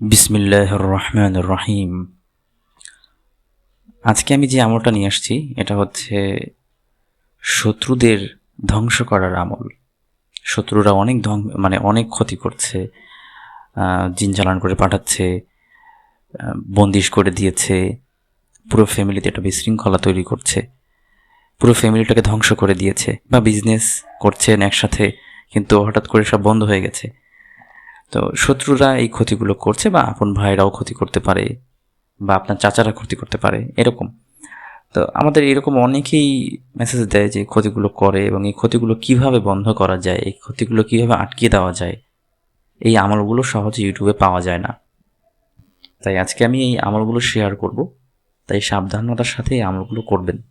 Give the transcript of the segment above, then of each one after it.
বিসমিল্লাহ রহমান রহিম আজকে আমি যে আমলটা নিয়ে আসছি এটা হচ্ছে শত্রুদের ধ্বংস করার আমল। শত্রুরা অনেক ধ্বং- মানে অনেক ক্ষতি করছে আহ, জিন চালান করে পাঠাচ্ছে বন্দিশ করে দিয়েছে পুরো ফ্যামিলিতে একটা বিশৃঙ্খলা তৈরি করছে পুরো ফ্যামিলিটাকে ধ্বংস করে দিয়েছে বা বিজনেস করছেন একসাথে কিন্তু হঠাৎ করে সব বন্ধ হয়ে গেছে। তো শত্রুরা এই ক্ষতিগুলো করছে বা আপন ভাইরাও ক্ষতি করতে পারে বা আপনার চাচারা ক্ষতি করতে পারে, এরকম। তো আমাদের এরকম অনেকেই মেসেজ দেয় যে ক্ষতিগুলো করে এবং এই ক্ষতিগুলো কীভাবে বন্ধ করা যায়, এই ক্ষতিগুলো কীভাবে আটকে দেওয়া যায়। এই আমলগুলো সহজে ইউটিউবে পাওয়া যায় না। তাই আজকে আমি এই আমলগুলো শেয়ার করব। তাই সাবধানতার সাথে এই আমলগুলো করবেন।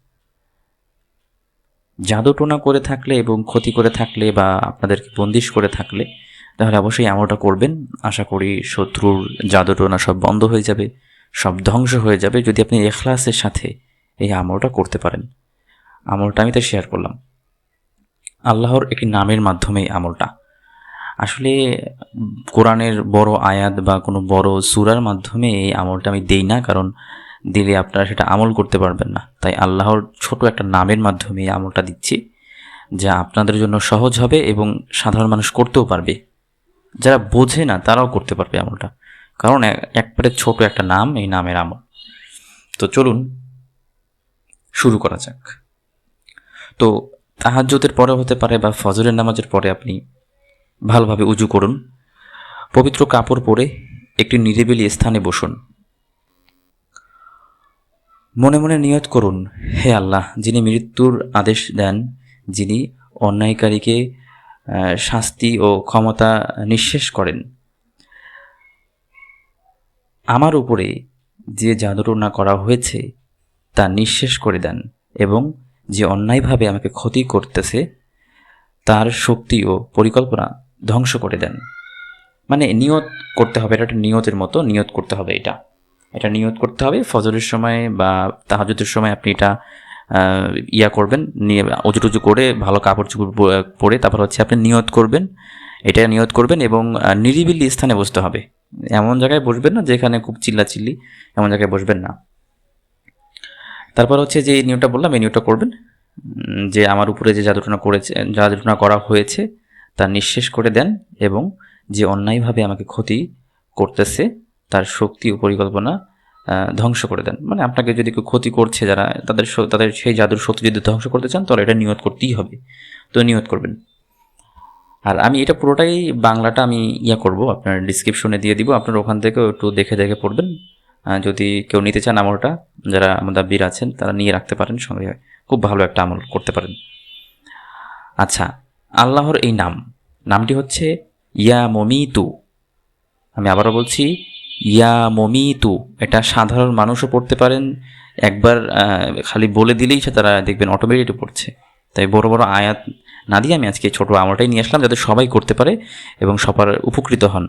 জাদুটোনা করে থাকলে এবং ক্ষতি করে থাকলে বা আপনাদেরকে বন্দিশ করে থাকলে তাহলে অবশ্যই আমলটা করবেন। আশা করি শত্রুর জাদুটোনা সব বন্ধ হয়ে যাবে, সব ধ্বংস হয়ে যাবে যদি আপনি এখলাসের সাথে এই আমলটা করতে পারেন। আমলটা আমি তো শেয়ার করলাম। আল্লাহর একটি নামের মাধ্যমে আমলটা। আসলে কোরআনের বড় আয়াত বা কোনো বড় সুরার মাধ্যমে এই আমলটা আমি দেই না, কারণ দিলে আপনারা সেটা আমল করতে পারবেন না। তাই আল্লাহর ছোট একটা নামের মাধ্যমে এই আমলটা দিচ্ছি, যা আপনাদের জন্য সহজ হবে এবং সাধারণ মানুষ করতেও পারবে। যারা বোঝে না, তারাও করতে পারবে আমলটা। কারণ এক- একবারে ছোট একটা নাম, এই নামের আমল। তো চলুন শুরু করা যাক। তো তাহাজ্জুদের পরে হতে পারে বা ফজরের নামাজের পরে আপনি ভালোভাবে উজু করুন, পবিত্র কাপড় পরে একটি নিরিবিলি স্থানে বসুন। মনে মনে নিয়ত করুন, হে আল্লাহ, যিনি মৃত্যুর আদেশ দেন, যিনি অন্যায়কারীকে শাস্তি ও ক্ষমতা নিঃশেষ করেন। আমার উপরে যে জাদুটনা করা হয়েছে, তা নিঃশেষ করে দেন এবং যে অন্যায়ভাবে আমাকে ক্ষতি করতেছে, তার শক্তি ও পরিকল্পনা ধ্বংস করে দেন। মানে নিয়ত করতে হবে, এটা একটা নিয়তের মতো নিয়ত করতে হবে এটা। এটা নিয়ত করতে হবে, ফজরের সময় বা তাহাজুদের সময় আপনি এটা ইয়া করবেন, নিয়ে অজু টুজু করে ভালো কাপড় চুপড় পরে তারপর হচ্ছে আপনি নিয়ত করবেন, এটা নিয়ত করবেন এবং নিরিবিলি স্থানে বসতে হবে। এমন জায়গায় বসবেন না যেখানে খুব চিল্লাচিল্লি, এমন জায়গায় বসবেন না। তারপর হচ্ছে যে নিয়মটা বললাম, এই নিয়মটা করবেন যে আমার উপরে যে জাদুটনা করেছে জাদুটনা করা হয়েছে, তা নিঃশেষ করে দেন এবং যে অন্যায়ভাবে আমাকে ক্ষতি করতেছে, তার শক্তি ও পরিকল্পনা ধ্বংস করে দেন। মানে আপনাকে যদি কেউ ক্ষতি করছে যারা, তাদের তাদের সেই জাদুর শক্তি যদি ধ্বংস করতে চান, তাহলে এটা নিয়ত করতেই হবে। তো নিয়ত করবেন। আর আমি এটা পুরোটাই বাংলাটা আমি ইয়া করব, আপনার ডিসক্রিপশনে দিয়ে দিব। আপনার ওখান থেকে একটু দেখে দেখে পড়বেন। যদি কেউ নিতে চান আমলটা, যারা আমাদের বীর আছেন, তারা নিয়ে রাখতে পারেন, সঙ্গে খুব ভালো একটা আমল করতে পারেন। আচ্ছা আল্লাহর এই নাম। নামটি হচ্ছে, ইয়া মমি মমিতু। আমি আবারও বলছি ইয়া মমিতু, এটা সাধারণ মানুষও পড়তে পারেন। একবার খালি বলে দিলেই সে তারা দেখবেন অটোমেটিক পড়ছে। তাই বড় বড় আয়াত না দিয়ে আমি আজকে ছোটো আমলটাই নিয়ে আসলাম যাতে সবাই করতে পারে এবং সবার উপকৃত হন।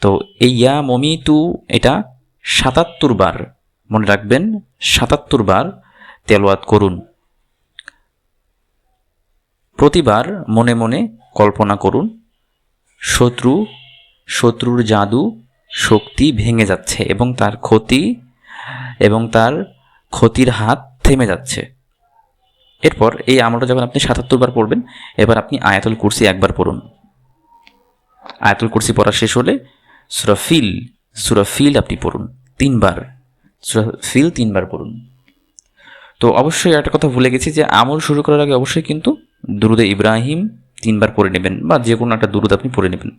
তো এই ইয়া মমিতু, এটা সাতাত্তর বার, মনে রাখবেন, সাতাত্তর বার তেলোয়াত করুন। প্রতিবার মনে মনে কল্পনা করুন, শত্রু, শত্রুর জাদু শক্তি ভেঙে যাচ্ছে এবং তার ক্ষতি এবং তার ক্ষতির হাত থেমে যাচ্ছে। এরপর এই আমলটা যখন আপনি সাতাত্তর বার পড়বেন, এবার আপনি আয়াতুল কুরসি একবার পড়ুন। আয়াতুল কুরসি পড়া শেষ হলে সুরফিল সুরফিল আপনি পড়ুন তিনবার সুরফিল তিনবার পড়ুন। তো অবশ্যই একটা কথা ভুলে গেছি যে আমল শুরু করার আগে অবশ্যই কিন্তু দুরুদে ইব্রাহিম তিনবার পড়ে নেবেন বা যে কোনো একটা দুরুদ আপনি পড়ে নেবেন।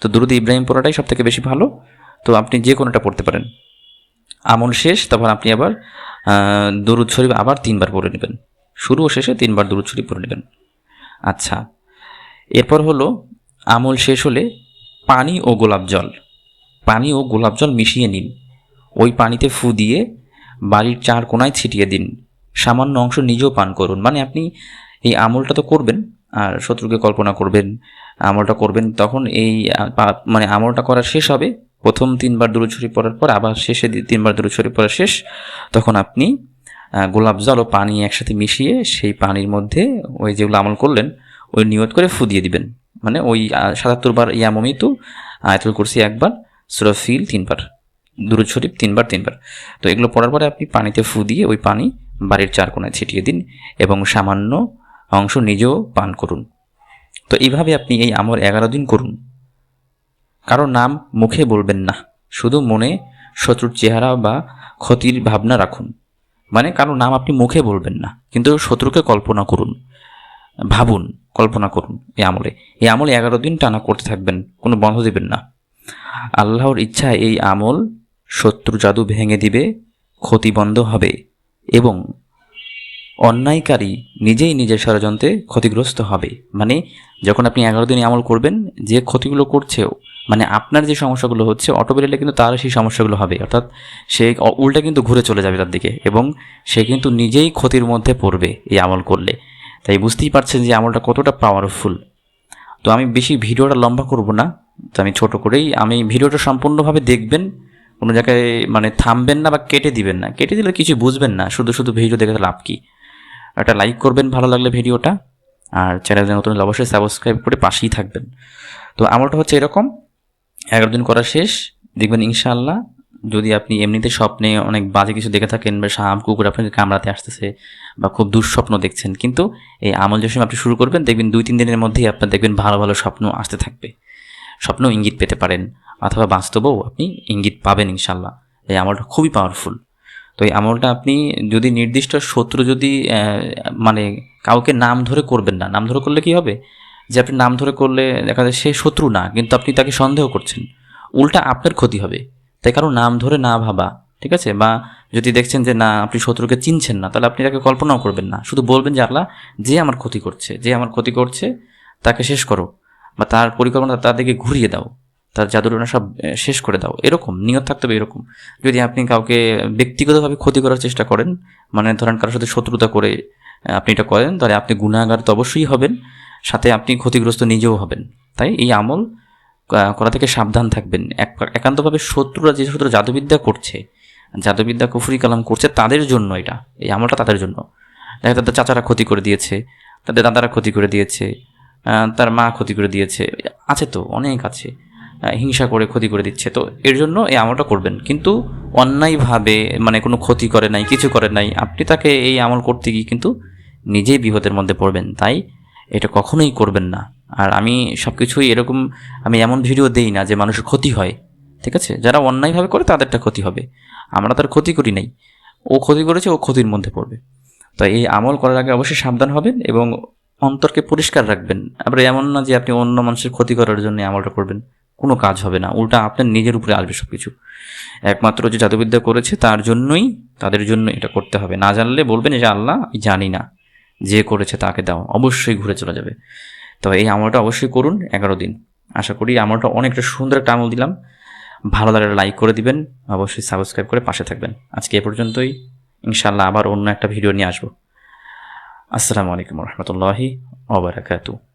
তো দুরুদে ইব্রাহিম পড়াটাই সব থেকে বেশি ভালো। তো আপনি যে কোনোটা পড়তে পারেন। আমল শেষ, তখন আপনি আবার দুরুদ শরীফ আবার তিনবার পড়ে নেবেন। শুরু ও শেষে তিনবার দুরুদ শরীফ পড়ে নেবেন। আচ্ছা এরপর হলো, আমল শেষ হলে পানি ও গোলাপ জল। পানি ও গোলাপ জল মিশিয়ে নিন। ওই পানিতে ফু দিয়ে বাড়ির চার কোনায় ছিটিয়ে দিন। সামান্য অংশ নিজেও পান করুন। মানে আপনি এই আমলটা তো করবেন আর শত্রুকে কল্পনা করবেন, আমলটা করবেন, তখন এই মানে আমলটা করা শেষ হবে। প্রথম তিনবার দূর ছড়ি পড়ার পর, আবার শেষে তিনবার দূর ছড়ি পড়া শেষ, তখন আপনি গোলাপ জল ও পানি একসাথে মিশিয়ে সেই পানির মধ্যে ওই যেগুলো আমল করলেন, ওই নিয়ত করে ফু দিয়ে দিবেন। মানে ওই সাতাত্তর বার ইয়ামমিতু আয়াতুল কুরসি একবার, সুরা ফিল তিনবার, দুরুদ শরীফ তিনবার তিনবার। তো এগুলো পড়ার পরে আপনি পানিতে ফু দিয়ে ওই পানি বাড়ির চার কোনায় ছিটিয়ে দিন এবং সামান্য অংশ নিজেও পান করুন। তো এইভাবে আপনি এই আমল এগারো দিন করুন। কারও নাম মুখে বলবেন না, শুধু মনে শত্রুর চেহারা বা ক্ষতির ভাবনা রাখুন। মানে কারও নাম আপনি মুখে বলবেন না, কিন্তু শত্রুকে কল্পনা করুন, ভাবুন, কল্পনা করুন এই আমলে। এই আমলে এগারো দিন টানা করতে থাকবেন, কোনো বন্ধ দেবেন না। আল্লাহর ইচ্ছা এই আমল শত্রু জাদু ভেঙে দিবে, ক্ষতি বন্ধ হবে এবং অন্যায়কারী নিজেই নিজের ষড়যন্ত্রে ক্ষতিগ্রস্ত হবে। মানে যখন আপনি এগারো দিন আমল করবেন, যে ক্ষতিগুলো করছেও মানে আপনার যে সমস্যাগুলো হচ্ছে অটোমেটিকলি কিন্তু তার সেই সমস্যাগুলো হবে। অর্থাৎ সে উল্টা কিন্তু ঘুরে চলে যাবে তার দিকে এবং সে কিন্তু নিজেই ক্ষতির মধ্যে পড়বে এই আমল করলে। তাই বুঝতেই পারছেন যে আমলটা কতটা পাওয়ারফুল তো আমি বেশি ভিডিওটা লম্বা করব না, তো আমি ছোট করেই, আমি ভিডিওটা সম্পূর্ণভাবে দেখবেন, কোনো জায়গায় মানে থামবেন না বা কেটে দিবেন না। কেটে দিলে কিছু বুঝবেন না, শুধু শুধু ভিডিও দেখে লাভ কি? একটা লাইক করবেন ভালো লাগলে ভিডিওটা। আর চ্যানেলে নতুন হলে অবশ্যই সাবস্ক্রাইব করে পাশেই থাকবেন। তো আমলটা হচ্ছে এরকম। এগারো দিন করা শেষ। দেখবেন ইনশাআল্লাহ যদি আপনি এমনিতে স্বপ্নে অনেক বাজে কিছু দেখে থাকেন বা সাপ কুকুর আপনাকে কামড়াতে আসতেছে বা খুব দুঃস্বপ্ন দেখছেন, কিন্তু এই আমল যে সময় আপনি শুরু করবেন, দেখবেন দুই তিন দিনের মধ্যেই আপনার দেখবেন ভালো ভালো স্বপ্ন আসতে থাকবে। স্বপ্ন ইঙ্গিত পেতে পারেন, অথবা বাস্তবেও আপনি ইঙ্গিত পাবেন ইনশাল্লাহ এই আমলটা খুবই পাওয়ারফুল তো এই আমলটা আপনি যদি নির্দিষ্ট শত্রু যদি মানে কাউকে নাম ধরে করবেন না, নাম ধরে করলে কি হবে? যে আপনি নাম ধরে করলে দেখা যায় সে শত্রু না, কিন্তু আপনি তাকে সন্দেহ করছেন। উল্টা আপনার ক্ষতি হবে। তাই কারও নাম ধরে না ভাবা, ঠিক আছে? বা যদি দেখছেন যে না, আপনি শত্রুকে চিনছেন না, তাহলে আপনি তাকে কল্পনাও করবেন না। শুধু বলবেন যে, আল্লাহ, যে আমার ক্ষতি করছে, যে আমার ক্ষতি করছে, তাকে শেষ করো। বা তার পরিকল্পনা তাদেরকে ঘুরিয়ে দাও। তার জাদুটনা সব শেষ করে দাও। এরকম, নিয়ত থাকতে হবে এরকম। যদি আপনি কাউকে ব্যক্তিগতভাবে ক্ষতি করার চেষ্টা করেন মানে ধরেন কারোর সাথে শত্রুতা করে আপনি এটা করেন, তাহলে আপনি গুণাগার তো অবশ্যই হবেন, সাথে আপনি ক্ষতিগ্রস্ত নিজেও হবেন। তাই এই আমল করা থেকে সাবধান থাকবেন। এক, একান্তভাবে শত্রুরা, যে শত্রু জাদুবিদ্যা করছে, জাদুবিদ্যা, কুফরি কালাম করছে, তাদের জন্য এটা। এই আমলটা তাদের জন্য। দেখা তাদের চাচারা ক্ষতি করে দিয়েছে, তাদের দাদারা ক্ষতি করে দিয়েছে তার মা ক্ষতি করে দিয়েছে, আছে তো, অনেক আছে। হিংসা করে, ক্ষতি করে দিচ্ছে। তো এর জন্য এই আমলটা করবেন। কিন্তু অন্যায়ভাবে মানে কোনো ক্ষতি করে নাই, কিছু করে নাই, আপনি তাকে এই আমল করতে গিয়ে কিন্তু নিজেই বিপদের মধ্যে পড়বেন। তাই এটা কখনোই করবেন না। আর আমি সব কিছুই এরকম, আমি এমন ভিডিও দেই না যে মানুষের ক্ষতি হয়। ঠিক আছে? যারা অন্যায়ভাবে করে, তাদেরটা ক্ষতি হবে। আমরা তার ক্ষতি করি নাই। ও ক্ষতি করেছে, ও ক্ষতির মধ্যে পড়বে। তো এই আমল করার আগে অবশ্যই সাবধান হবেন এবং অন্তরকে পরিষ্কার রাখবেন। আবার এমন না যে আপনি অন্য মানুষের ক্ষতি করার জন্য আমলটা করবেন। কোনো কাজ হবে না। উল্টা আপনার নিজের উপরে আসবে সব কিছু একমাত্র যে জাদুবিদ্যা করেছে তার জন্যই, তাদের জন্য এটা করতে হবে। না জানলে বলবেন যে আল্লাহ জানি না। যে করেছে তাকে দাও। অবশ্যই ঘুরে চলে যাবে। তো এই আমলটা অবশ্যই করুন এগারো দিন। আশা করি আমলটা অনেকটা সুন্দর একটা আমল দিলাম। ভালো লাগলে লাইক করে দিবেন। অবশ্যই সাবস্ক্রাইব করে পাশে থাকবেন। আজকে এ পর্যন্তই। ইনশাল্লাহ আবার অন্য একটা ভিডিও নিয়ে আসব। আসসালামু আলাইকুম রহমতুল্লাহি ওবরাকাতু